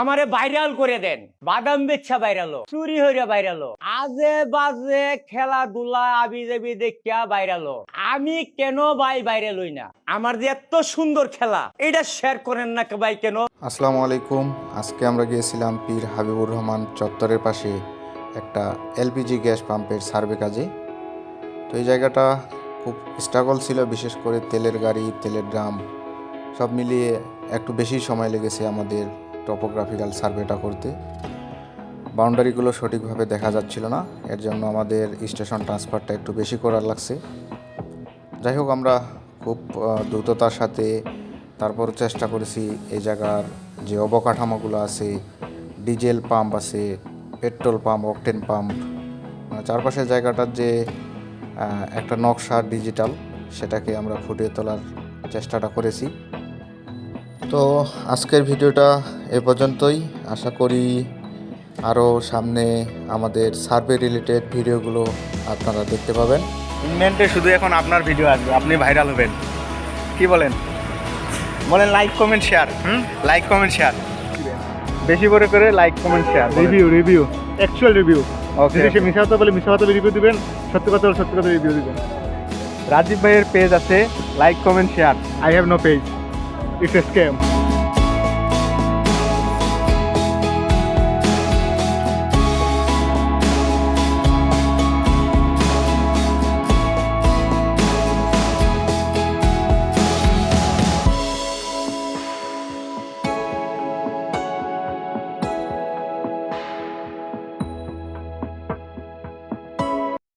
আমারে ভাইরাল করে দেন। বাদাম বেচ্ছা ভাইরাল চুরি হইরা ভাইরাল আজে বাজে খেলাধুলা আবি যাবি দেখিয়া ভাইরাল আমি কেন ভাই ভাইরাল হই না? আমার যে এত সুন্দর খেলা, এটা শেয়ার করেন না ভাই কেন? আসসালামু আলাইকুম। আজকে আমরা গিয়েছিলাম পীর হাবিবুর রহমান চত্বরের পাশে একটা এলপিজি গ্যাস পাম্পের সার্ভে কাজে। তো এই জায়গাটা খুব স্ট্রাগল ছিল, বিশেষ করে তেলের গাড়ি, তেলের ড্রাম, সব মিলিয়ে একটু বেশি সময় লেগেছে আমাদের টপোগ্রাফিক্যাল সার্ভেটা করতে। বাউন্ডারিগুলো সঠিকভাবে দেখা যাচ্ছিল না, এর জন্য আমাদের স্টেশন ট্রান্সফারটা একটু বেশি করার লাগছে। যাই হোক, আমরা খুব দ্রুততার সাথে তারপর চেষ্টা করেছি এই জায়গার যে অবকাঠামোগুলো আছে, ডিজেল পাম্প আছে, পেট্রোল পাম্প, অকটেন পাম্প মানে চারপাশের জায়গাটার যে একটা নকশা ডিজিটাল, সেটাকে আমরা ফুটিয়ে তোলার চেষ্টাটা করেছি। তো আজকের ভিডিওটা এ পর্যন্তই। আশা করি আরও সামনে আমাদের সার্ভে রিলেটেড ভিডিওগুলো আপনারা দেখতে পাবেন। ইনভেন্টে শুধু এখন আপনার ভিডিও আসবে আপনি ভাইরাল হবেন। কি বলেন? বলেন like comment share hmm? Like comment share বেশি করে করে like comment share review review actual review okay সে মিশা কথা বলে মিশা কথা রিভিউ দিবেন সত্যি কথা বলে সত্যি কথা রিভিউ দিবেন। রাজীব ভাইয়ের পেজ আছে like comment share I have no page it's a scam.